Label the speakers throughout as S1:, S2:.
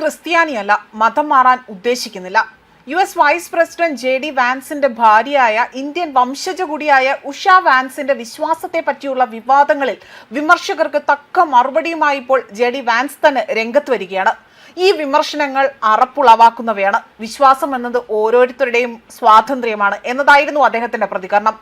S1: ക്രിസ്ത്യാനിയല്ല മതം മാറാൻ ഉദ്ദേശിക്കുന്നില്ല. U S vice president J D വാൻസിന്റെ ഭാര്യയായ ഇന്ത്യൻ വംശജ കൂടിയായ ഉഷ വാൻസിന്റെ വിശ്വാസത്തെ പറ്റിയുള്ള വിവാദങ്ങളിൽ വിമർശകർക്ക് തക്ക മറുപടിയുമായി ഇപ്പോൾ ജെ ഡി വാൻസ് തന്നെ രംഗത്ത് വരികയാണ്. ഈ വിമർശനങ്ങൾ അറപ്പുളവാക്കുന്നവയാണ്. വിശ്വാസം എന്നത് ഓരോരുത്തരുടെയും സ്വാതന്ത്ര്യമാണ് എന്നതായിരുന്നു അദ്ദേഹത്തിന്റെ പ്രതികരണം.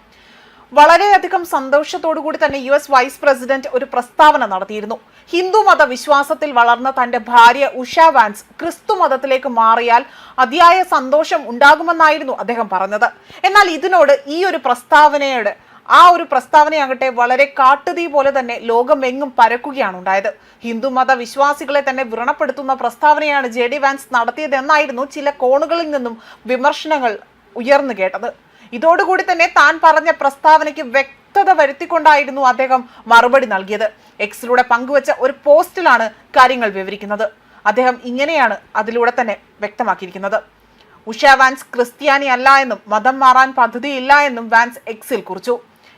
S1: വളരെയധികം സന്തോഷത്തോടുകൂടി തന്നെ യു എസ് വൈസ് പ്രസിഡന്റ് ഒരു പ്രസ്താവന നടത്തിയിരുന്നു. ഹിന്ദു മത വിശ്വാസത്തിൽ വളർന്ന തന്റെ ഭാര്യ ഉഷ വാൻസ് ക്രിസ്തു മതത്തിലേക്ക് മാറിയാൽ അതിയായ സന്തോഷം ഉണ്ടാകുമെന്നായിരുന്നു അദ്ദേഹം പറഞ്ഞത്. എന്നാൽ ഇതിനോട് ഈ ഒരു പ്രസ്താവനയോട് ആ ഒരു പ്രസ്താവനയാകട്ടെ വളരെ കാട്ടുതീ പോലെ തന്നെ ലോകമെങ്ങും പരക്കുകയാണ് ഉണ്ടായത്. ഹിന്ദു മത വിശ്വാസികളെ തന്നെ വ്രണപ്പെടുത്തുന്ന പ്രസ്താവനയാണ് ജെ ഡി വാൻസ് നടത്തിയതെന്നായിരുന്നു ചില കോണുകളിൽ നിന്നും വിമർശനങ്ങൾ ഉയർന്നു കേട്ടത്. ഇതോടുകൂടി തന്നെ താൻ പറഞ്ഞ പ്രസ്താവനയ്ക്ക് വ്യക്തത വരുത്തിക്കൊണ്ടായിരുന്നു അദ്ദേഹം മറുപടി നൽകിയത്. എക്സിലൂടെ പങ്കുവച്ച ഒരു പോസ്റ്റിലാണ് കാര്യങ്ങൾ വിവരിക്കുന്നത്. അദ്ദേഹം ഇങ്ങനെയാണ് അതിലൂടെ തന്നെ വ്യക്തമാക്കിയിരിക്കുന്നത്. ഉഷ വാൻസ് ക്രിസ്ത്യാനി അല്ല എന്നും മതം മാറാൻ പദ്ധതിയില്ല എന്നും വാൻസ് എക്സിൽ കുറിച്ചു.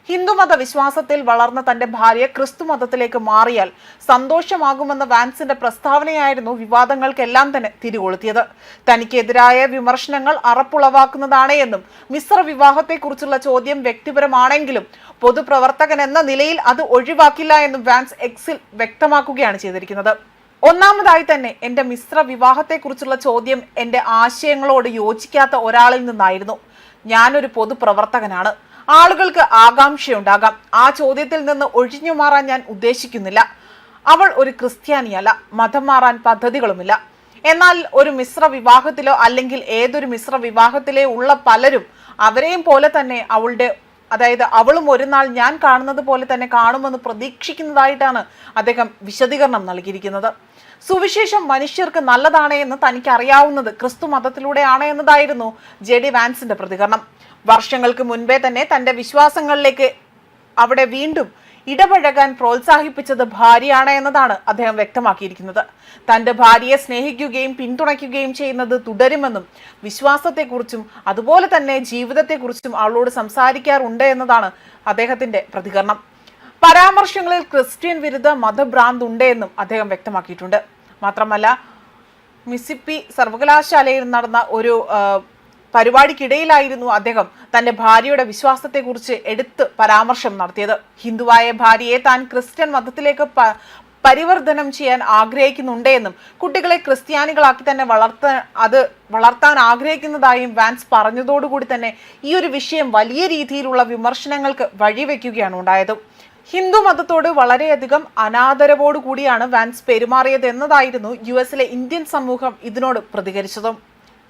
S1: ഹിന്ദുമത വിശ്വാസത്തിൽ വളർന്ന തന്റെ ഭാര്യ ക്രിസ്തു മതത്തിലേക്ക് മാറിയാൽ സന്തോഷമാകുമെന്ന വാൻസിന്റെ പ്രസ്താവനയായിരുന്നു വിവാദങ്ങൾക്കെല്ലാം തന്നെ തിരികൊളുത്തിയത്. തനിക്കെതിരായ വിമർശനങ്ങൾ അറപ്പുളവാക്കുന്നതാണ് എന്നും മിശ്ര വിവാഹത്തെക്കുറിച്ചുള്ള ചോദ്യം വ്യക്തിപരമാണെങ്കിലും പൊതുപ്രവർത്തകൻ എന്ന നിലയിൽ അത് ഒഴിവാക്കില്ല എന്നും വാൻസ് എക്സിൽ വ്യക്തമാക്കുകയാണ് ചെയ്തിരിക്കുന്നത്. ഒന്നാമതായി തന്നെ എന്റെ മിശ്ര വിവാഹത്തെക്കുറിച്ചുള്ള ചോദ്യം എന്റെ ആശയങ്ങളോട് യോജിക്കാത്ത ഒരാളിൽ നിന്നായിരുന്നു. ഞാനൊരു പൊതുപ്രവർത്തകനാണ്. ആളുകൾക്ക് ആകാംക്ഷയുണ്ടാകാം. ആ ചോദ്യത്തിൽ നിന്ന് ഒഴിഞ്ഞു മാറാൻ ഞാൻ ഉദ്ദേശിക്കുന്നില്ല. അവൾ ഒരു ക്രിസ്ത്യാനിയല്ല മതം മാറാൻ പദ്ധതികളുമില്ല. എന്നാൽ ഒരു മിശ്ര വിവാഹത്തിലോ അല്ലെങ്കിൽ ഏതൊരു മിശ്ര വിവാഹത്തിലേ ഉള്ള പലരും അവരെയും പോലെ തന്നെ അവളുടെ അതായത് അവളും ഒരു നാൾ ഞാൻ കാണുന്നത് പോലെ തന്നെ കാണുമെന്ന് പ്രതീക്ഷിക്കുന്നതായിട്ടാണ് അദ്ദേഹം വിശദീകരണം നൽകിയിരിക്കുന്നത്. സുവിശേഷം മനുഷ്യർക്ക് നല്ലതാണ് എന്ന് തനിക്ക് അറിയാവുന്നത് ക്രിസ്തു മതത്തിലൂടെയാണ് എന്നതായിരുന്നു ജെ ഡി വാൻസിന്റെ പ്രതികരണം. വർഷങ്ങൾക്ക് മുൻപേ തന്നെ തന്റെ വിശ്വാസങ്ങളിലേക്ക് അവിടെ വീണ്ടും ഇടപഴകാൻ പ്രോത്സാഹിപ്പിച്ചത് ഭാര്യയാണ് എന്നതാണ് അദ്ദേഹം വ്യക്തമാക്കിയിരിക്കുന്നത്. തന്റെ ഭാര്യയെ സ്നേഹിക്കുകയും പിന്തുണയ്ക്കുകയും ചെയ്യുന്നത് തുടരുമെന്നും വിശ്വാസത്തെക്കുറിച്ചും അതുപോലെ തന്നെ ജീവിതത്തെക്കുറിച്ചും അവളോട് സംസാരിക്കാറുണ്ട് എന്നതാണ് അദ്ദേഹത്തിന്റെ പ്രതികരണം. പരാമർശങ്ങളിൽ ക്രിസ്ത്യൻ വിരുദ്ധ മതഭ്രാന്ത് ഉണ്ട് എന്നും അദ്ദേഹം വ്യക്തമാക്കിയിട്ടുണ്ട്. മാത്രമല്ല മിസിപ്പി സർവകലാശാലയിൽ നടന്ന ഒരു പരിപാടിക്കിടയിലായിരുന്നു അദ്ദേഹം തന്റെ ഭാര്യയുടെ വിശ്വാസത്തെക്കുറിച്ച് എടുത്ത് പരാമർശം നടത്തിയത്. ഹിന്ദുവായ ഭാര്യയെ താൻ ക്രിസ്ത്യൻ മതത്തിലേക്ക് പരിവർത്തനം ചെയ്യാൻ ആഗ്രഹിക്കുന്നുണ്ടെന്നും കുട്ടികളെ ക്രിസ്ത്യാനികളാക്കി തന്നെ വളർത്താൻ അത് വളർത്താൻ ആഗ്രഹിക്കുന്നതായും വാൻസ് പറഞ്ഞതോടുകൂടി തന്നെ ഈ ഒരു വിഷയം വലിയ രീതിയിലുള്ള വിമർശനങ്ങൾക്ക് വഴിവെക്കുകയാണ് ഉണ്ടായത്. ഹിന്ദു മതത്തോട് വളരെയധികം അനാദരവോടുകൂടിയാണ് വാൻസ് പെരുമാറിയത് എന്നതായിരുന്നു യു എസിലെ ഇന്ത്യൻ സമൂഹം ഇതിനോട് പ്രതികരിച്ചതും.